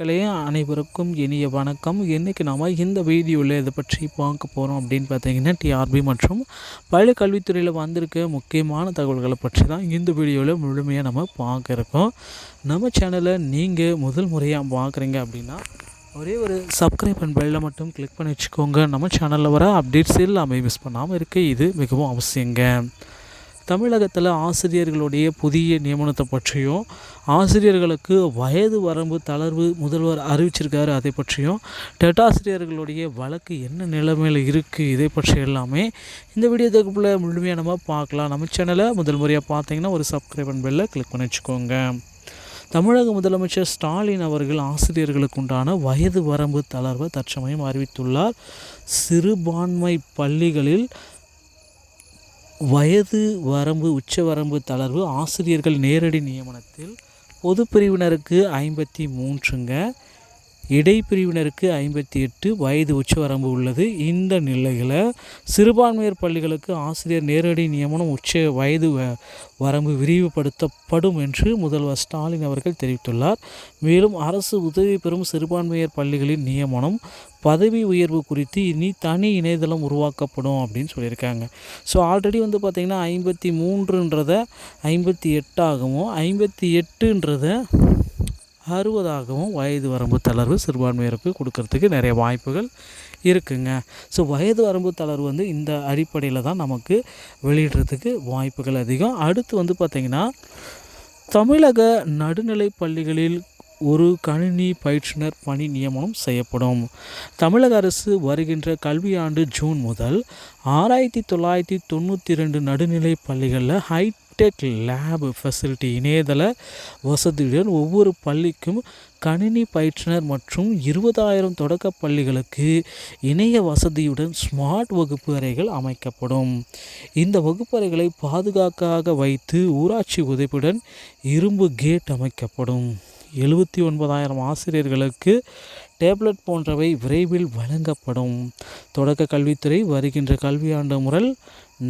மக்களே அனைவருக்கும் இனிய வணக்கம். இன்றைக்கி நாம் இந்த வீடியோவில் இதை பற்றி பார்க்க போகிறோம் அப்படின்னு பார்த்தீங்கன்னா டிஆர்பி மற்றும் பள்ளி கல்வித்துறையில் வந்திருக்க முக்கியமான தகவல்களை பற்றி தான் இந்த வீடியோவில் முழுமையாக நம்ம பார்க்க இருக்கோம். நம்ம சேனலை நீங்கள் முதல் முறையாக பார்க்குறீங்க அப்படின்னா ஒரே ஒரு சப்ஸ்கிரைப் அண்ட் பெல்லை மட்டும் கிளிக் பண்ணி வச்சுக்கோங்க. நம்ம சேனலில் வர அப்டேட்ஸ் எல்லாமே மிஸ் பண்ணாமல் இருக்க இது மிகவும் அவசியங்க. தமிழகத்தில் ஆசிரியர்களுடைய புதிய நியமனத்தை பற்றியும் ஆசிரியர்களுக்கு வயது வரம்பு தளர்வு முதல்வர் அறிவிச்சிருக்காரு அதை பற்றியும் டெட்டாசிரியர்களுடைய வழக்கு என்ன நிலைமையில் இருக்குது இதை பற்றி எல்லாமே இந்த வீடியோ தொகுப்பில் முழுமையாக நம்ம பார்க்கலாம். நம்ம சேனலை முதல் முறையாக பார்த்தீங்கன்னா ஒரு சப்ஸ்கிரைப் அண்ட் பெல்லை கிளிக் பண்ணி வச்சுக்கோங்க. தமிழக முதலமைச்சர் ஸ்டாலின் அவர்கள் ஆசிரியர்களுக்கு உண்டான வயது வரம்பு தளர்வை தற்சமயம் அறிவித்துள்ளார். சிறுபான்மை பள்ளிகளில் வயது வரம்பு உச்ச வரம்பு தளர்வு ஆசிரியர்கள் நேரடி நியமனத்தில் பொதுப்பிரிவினருக்கு ஐம்பத்தி மூன்றுங்க. இடைப்பிரிவினருக்கு ஐம்பத்தி எட்டு வயது உச்சவரம்பு உள்ளது. இந்த நிலையில் சிறுபான்மையர் பள்ளிகளுக்கு ஆசிரியர் நேரடி நியமனம் உச்ச வயது வரம்பு விரிவுபடுத்தப்படும் என்று முதல்வர் ஸ்டாலின் அவர்கள் தெரிவித்துள்ளார். மேலும் அரசு உதவி பெறும் சிறுபான்மையர் பள்ளிகளின் நியமனம் பதவி உயர்வு குறித்து இனி தனி இணையதளம் உருவாக்கப்படும் அப்படின்னு சொல்லியிருக்காங்க. ஸோ ஆல்ரெடி வந்து பார்த்திங்கன்னா ஐம்பத்தி மூன்றுன்றதை ஐம்பத்தி எட்டாகவும் ஐம்பத்தி எட்டுன்றதை அறுபதாகவும் வயது வரம்பு தளர்வு சிறுபான்மையருக்கு கொடுக்கறதுக்கு நிறைய வாய்ப்புகள் இருக்குங்க. ஸோ வயது வரம்பு தளர்வு வந்து இந்த அடிப்படையில் தான் நமக்கு வெளியிடுறதுக்கு வாய்ப்புகள் அதிகம். அடுத்து வந்து பார்த்திங்கன்னா தமிழக நடுநிலை பள்ளிகளில் ஒரு கணினி பயிற்றுனர் பணி நியமனம் செய்யப்படும். தமிழக அரசு வருகின்ற கல்வியாண்டு ஜூன் முதல் ஆறாயிரத்தி தொள்ளாயிரத்தி தொண்ணூற்றி ரெண்டு நடுநிலை பள்ளிகளில் ஹைட் டெக் லேபு ஃபெசிலிட்டி இணையதள வசதியுடன் ஒவ்வொரு பள்ளிக்கும் கணினி பயிற்றுனர் மற்றும் இருபதாயிரம் தொடக்க பள்ளிகளுக்கு இணைய வசதியுடன் ஸ்மார்ட் வகுப்பு அறைகள் அமைக்கப்படும். இந்த வகுப்பறைகளை பாதுகாக்காக வைத்து ஊராட்சி உதவியுடன் இரும்பு கேட் அமைக்கப்படும். எழுபத்தி ஒன்பதாயிரம் ஆசிரியர்களுக்கு டேப்லெட் போன்றவை விரைவில் வழங்கப்படும். தொடக்க கல்வித்துறை வருகின்ற கல்வியாண்டு முறை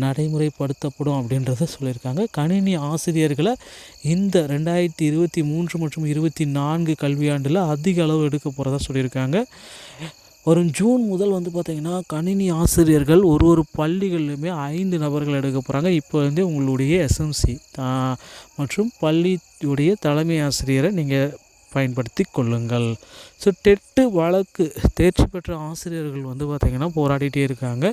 நடைமுறைப்படுத்தப்படும் அப்படின்றத சொல்லியிருக்காங்க. கணினி ஆசிரியர்களை இந்த ரெண்டாயிரத்தி இருபத்தி மூன்று மற்றும் இருபத்தி நான்கு கல்வியாண்டில் அதிக அளவு எடுக்க போகிறதா சொல்லியிருக்காங்க. வரும் ஜூன் முதல் வந்து பார்த்திங்கன்னா கணினி ஆசிரியர்கள் ஒரு ஒரு பள்ளிகள்லையுமே ஐந்து நபர்கள் எடுக்க போகிறாங்க இப்போ வந்து உங்களுடைய எஸ்எம்சி மற்றும் பள்ளியுடைய தலைமை ஆசிரியரை நீங்கள் பயன்படுத்தி கொள்ளுங்கள். ஸோ டெட்டு வழக்கு தேர்ச்சி பெற்ற ஆசிரியர்கள் வந்து பார்த்திங்கன்னா போராடிட்டே இருக்காங்க.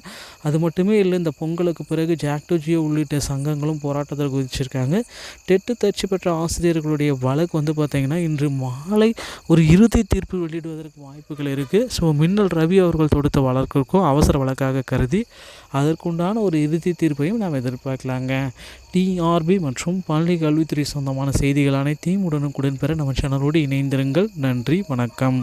அது மட்டுமே இல்லை இந்த பொங்கலுக்கு பிறகு ஜாக்டோஜியோ உள்ளிட்ட சங்கங்களும் போராட்டத்தில் குதிச்சிருக்காங்க. டெட்டு தேர்ச்சி பெற்ற ஆசிரியர்களுடைய வழக்கு வந்து பார்த்திங்கன்னா இன்று மாலை ஒரு இறுதி தீர்ப்பு வெளியிடுவதற்கு வாய்ப்புகள் இருக்குது ஸோ மின்னல் ரவி அவர்கள் தொடுத்த வழக்கிற்கும் அவசர வழக்காக கருதி அதற்குண்டான ஒரு இறுதி தீர்ப்பையும் நாம் எதிர்பார்க்கலாங்க. டிஆர்பி மற்றும் பள்ளி கல்வித்துறை சொந்தமான செய்திகள் அனைத்தையும் உடனுக்குடன் பெற நம்ம சேனலோடு இணைந்திருங்கள். நன்றி வணக்கம்.